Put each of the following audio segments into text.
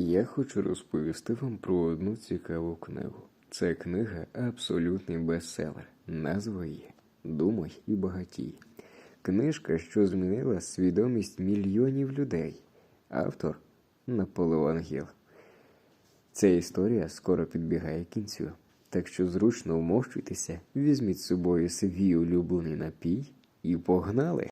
Я хочу розповісти вам про одну цікаву книгу. Це книга абсолютний бестселер. Назва її Думай і багатій. Книжка, що змінила свідомість мільйонів людей. Автор Наполеон Гіл. Ця історія скоро підбігає кінцю. Так що зручно вмощуйтеся, візьміть з собою свій улюблений напій і погнали.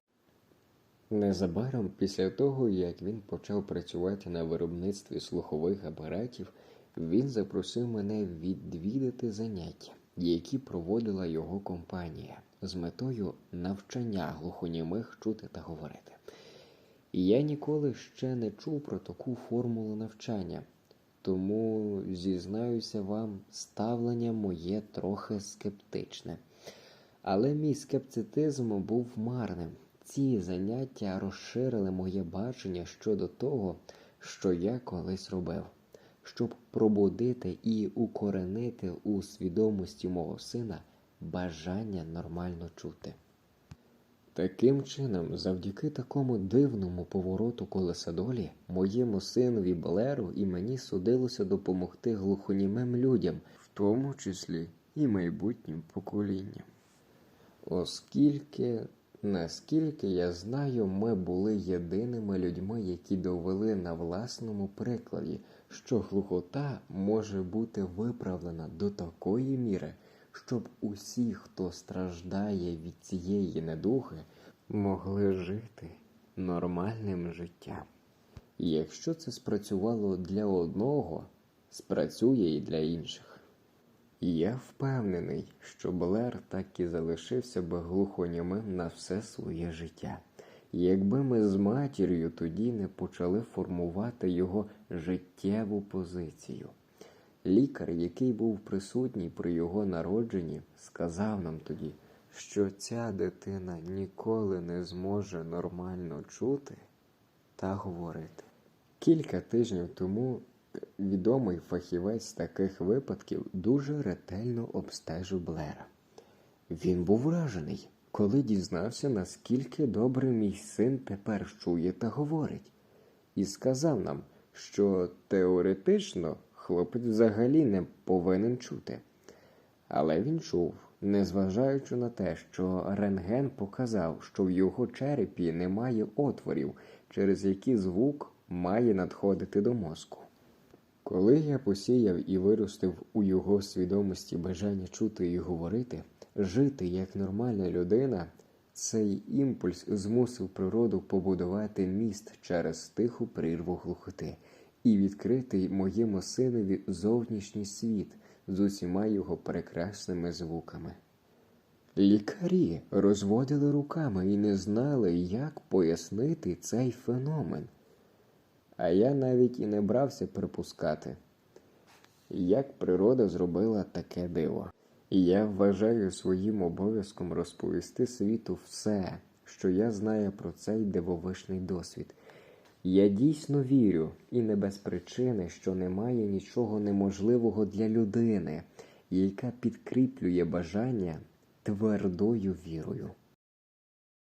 Незабаром після того, як він почав працювати на виробництві слухових апаратів, він запросив мене відвідати заняття, які проводила його компанія з метою навчання глухонімих чути та говорити. І я ніколи ще не чув про таку формулу навчання, тому зізнаюся вам, ставлення моє трохи скептичне. Але мій скептицизм був марним. Ці заняття розширили моє бачення щодо того, що я колись робив, щоб пробудити і укоренити у свідомості мого сина бажання нормально чути. Таким чином, завдяки такому дивному повороту колеса долі, моєму синові Блеру і мені судилося допомогти глухонімим людям, в тому числі і майбутнім поколінням. Оскільки, наскільки я знаю, ми були єдиними людьми, які довели на власному прикладі, що глухота може бути виправлена до такої міри, щоб усі, хто страждає від цієї недуги, могли жити нормальним життям. Якщо це спрацювало для одного, спрацює і для інших. Я впевнений, що Блер так і залишився би глухонімим на все своє життя. Якби ми з матір'ю тоді не почали формувати його життєву позицію. Лікар, який був присутній при його народженні, сказав нам тоді, що ця дитина ніколи не зможе нормально чути та говорити. Кілька тижнів тому відомий фахівець таких випадків дуже ретельно обстежив Блера. Він був вражений, коли дізнався, наскільки добре мій син тепер чує та говорить, і сказав нам, що теоретично хлопець взагалі не повинен чути. Але він чув, незважаючи на те, що рентген показав, що в його черепі немає отворів, через які звук має надходити до мозку. Коли я посіяв і виростив у його свідомості бажання чути і говорити, жити як нормальна людина, цей імпульс змусив природу побудувати міст через тиху прірву глухоти і відкрити моєму синові зовнішній світ з усіма його прекрасними звуками. Лікарі розводили руками і не знали, як пояснити цей феномен. А я навіть і не брався припускати, як природа зробила таке диво. І я вважаю своїм обов'язком розповісти світу все, що я знаю про цей дивовижний досвід. Я дійсно вірю, і не без причини, що немає нічого неможливого для людини, яка підкріплює бажання твердою вірою.